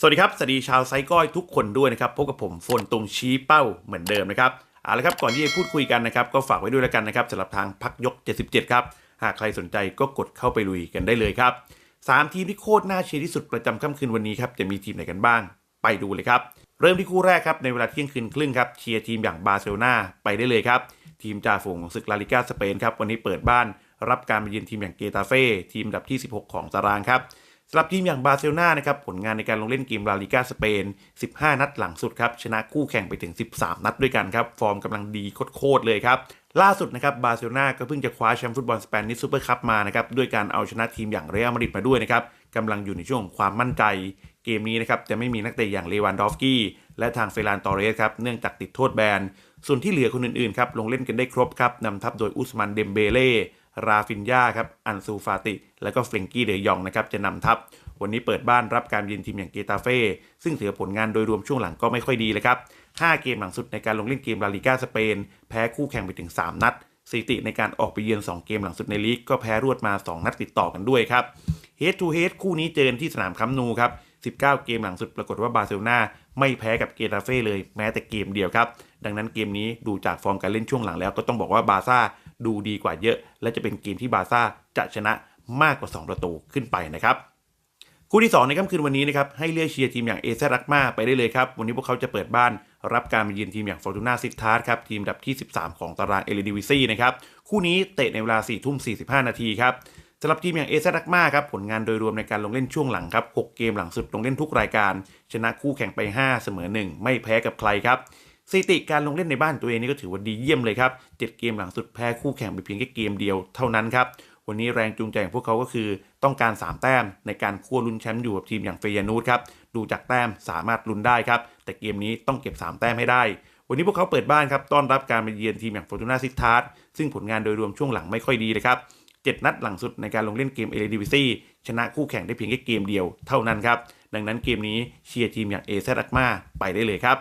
สวัสดีครับ สวัสดีชาวไซก้อยทุกคนด้วยนะครับ พบกับผมโฟนตรงชี้เป้าเหมือนเดิมนะครับ เอาละครับ ก่อนที่จะพูดคุยกันนะครับ ก็ฝากไว้ด้วยแล้วกันนะครับสำหรับทางพักยก 77 ครับ หากใครสนใจก็กดเข้าไปลุยกันได้เลยครับสามทีมที่โคตรน่าเชียร์ที่สุดประจำค่ำคืนวันนี้ครับ จะมีทีมไหนกันบ้าง ไปดูเลยครับ เริ่มที่คู่แรกครับ ในเวลาเที่ยงคืนครึ่งครับเชียร์ทีมอย่างบาร์เซโลนาไปได้เลยครับ ทีมจ่าฝูงของศึกลาลิกาสเปนครับวันนี้เปิดบ้าน รับการมาเยือนทีมอย่างเกตาเฟ่ทีมดับที่ 16 ของตารางครับ สำหรับทีมอย่างบาร์เซโลนานะครับผลงานในการลงเล่นเกมลาลิกาสเปน 15 นัดหลังสุดครับชนะคู่แข่งไปถึง 13 นัดด้วยกันครับ ฟอร์มกำลังดีโคตรเลยครับ ล่าสุดนะครับบาร์เซโลนาก็เพิ่งจะคว้าแชมป์ฟุตบอลสเปนิชซูเปอร์คัพมานะครับด้วยการเอาชนะทีมอย่างเรอัลมาดริดมาด้วยนะครับกำลังอยู่ในช่วงของความมั่นใจ เกมนี้นะครับจะไม่มีนักเตะอย่างเลวันดอฟสกี้และทางเฟรานตอเรสครับเนื่องจากติดโทษแบนส่วนที่เหลือคนอื่นๆครับลงเล่นกันได้ครบครับนำทัพโดยอุสมันเดมเบเล่ ราฟินยาครับอันซูฟาติ และก็เฟรงกี้เดยองนะครับจะนำทัพ วันนี้เปิดบ้านรับการเยือนทีมอย่างเกตาเฟ่ซึ่งถือผลงานโดยรวมช่วงหลังก็ไม่ค่อยดีเลยครับ 5 เกมหลังสุดในการลงเล่นเกมลาลิก้าสเปน แพ้คู่แข่งไปถึง 3 นัดสถิติในการออกไปเยือน 2 เกมหลังสุดในลีกก็แพ้รวดมา 2 นัดติดต่อกันด้วยครับเฮดทูเฮดคู่นี้เจอกันที่สนามคัมนูครับ19 เกมหลังสุดปรากฏว่าบาร์เซโลนาไม่แพ้กับเกตาเฟ่เลยแม้แต่เกมเดียวครับ ดังนั้นเกมนี้ดูจากฟอร์มการเล่นช่วงหลังแล้วก็ต้องบอกว่าบาร์ซ่า ดูดีกว่าเยอะ และจะเป็นเกมที่บาร์ซ่าจะชนะมากกว่า 2 ประตูขึ้นไปนะครับคู่ที่ 2 ในค่ำคืนวันนี้นะครับให้เลือกเชียร์ทีมอย่างเอเซรักมาไปได้เลยครับ วันนี้พวกเขาจะเปิดบ้าน รับการมาเยือนทีมอย่างฟอร์ตูนาซิตาร์ครับ ทีมดับที่ 13 ของตารางเอลิดิวิซีนะครับ คู่นี้เตะในเวลา 4 ทุ่ม 45 นาทีครับสำหรับทีมอย่างเอเซรักมาครับ ผลงานโดยรวมในการลงเล่นช่วงหลังครับ 6 เกมหลังสุดลงเล่นทุกรายการ ชนะคู่แข่งไป 5 เสมอ 1 ไม่แพ้กับใครครับ สถิติการลงเล่นในบ้านตัวเองนี่ก็ถือว่าดีเยี่ยมเลยครับ 7 เกมหลังสุดแพ้คู่แข่งไปเพียงแค่เกมเดียวเท่านั้นครับ วันนี้แรงจูงใจของพวกเขาก็คือต้องการ 3 แต้มในการคั่วลุ้นแชมป์อยู่กับทีมอย่างเฟยานูดครับ ดูจากแต้มสามารถลุ้นได้ครับ แต่เกมนี้ต้องเก็บ 3 แต้มให้ได้ วันนี้พวกเขาเปิดบ้านครับ ต้อนรับการมาเยือนทีมอย่างฟอร์ตูนาซิตาร์ซึ่งผลงานโดยรวมช่วงหลังไม่ค่อยดีเลยครับ7นัดหลังสุดในการลงเล่นเกมเอเลดิวิซีชนะคู่แข่งได้เพียงแค่เกมเดียวเท่านั้นครับ ดังนั้นเกมนี้เชียร์ทีมอย่างเอเซรักมาไปได้เลยครับ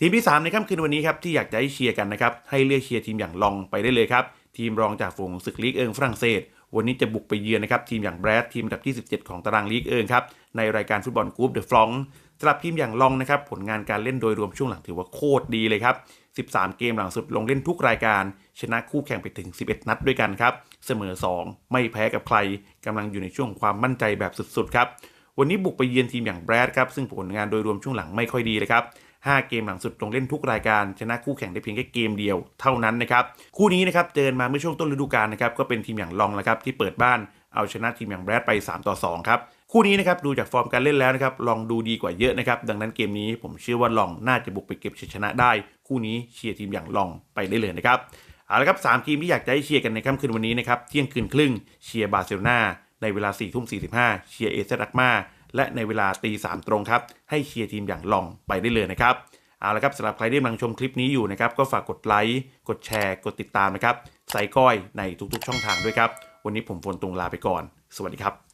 ทีมที่ 3 ในค่ำคืนวันนี้ครับที่อยากจะให้เชียร์กันนะครับให้เลือกเชียร์ทีมอย่างลองไปได้เลยครับ ทีมรองจากฝูงศึกลีกเอิงฝรั่งเศส วันนี้จะบุกไปเยือนนะครับทีมอย่างแบรดทีมอันดับที่ 17 ของตารางลีกเอิงครับในรายการฟุตบอลกรุ๊ปเดอะฟลองสำหรับทีมอย่างลองนะครับผลงานการเล่นโดยรวมช่วงหลังถือว่าโคตรดีเลยครับ 13 เกมหลังสุดลงเล่นทุกรายการ ชนะคู่แข่งไปถึง 11 นัดด้วยกันครับเสมอ 2 ไม่แพ้กับใครกำลังอยู่ในช่วงความมั่นใจแบบสุดๆครับวันนี้บุกไปเยือนทีมอย่างแบรดครับซึ่งผลงานโดยรวมช่วงหลังไม่ค่อยดีเลยครับ 5 เกมหลังสุดลงเล่นทุกรายการชนะคู่แข่งได้เพียงแค่เกมเดียวเท่านั้นนะครับคู่นี้นะครับเจอมาเมื่อช่วงต้นฤดูกาลนะครับก็เป็นทีมอย่างลองแล้วครับที่เปิดบ้านเอาชนะทีมอย่างแบรดไป 3 ต่อ 2 ครับคู่นี้นะครับดูจากฟอร์มการเล่นแล้วนะครับลองดูดีกว่าเยอะนะครับดังนั้นเกมนี้ผมเชื่อว่าลองน่าจะบุกไปเก็บชัยชนะได้ คู่นี้เชียร์ทีมอย่างลองไปได้เลยนะครับเอาละครับสามทีมที่อยากจะให้เชียร์กันในค่ำคืนวันนี้นะครับเที่ยงคืนครึ่งเชียร์บาร์เซโลนาในเวลา4ทุ่ม45เชียร์เอเซรักมา และในเวลาตีสามตรงครับ ให้เชียร์ทีมอย่างลองไปได้เลยนะครับ เอาละครับสำหรับใครที่กำลังชมคลิปนี้อยู่นะครับ ก็ฝากกดไลค์ กดแชร์ กดติดตามนะครับ ใส่ก้อยในทุกๆ ช่องทางด้วยครับ วันนี้ผมฝนตุงลาไปก่อน สวัสดีครับ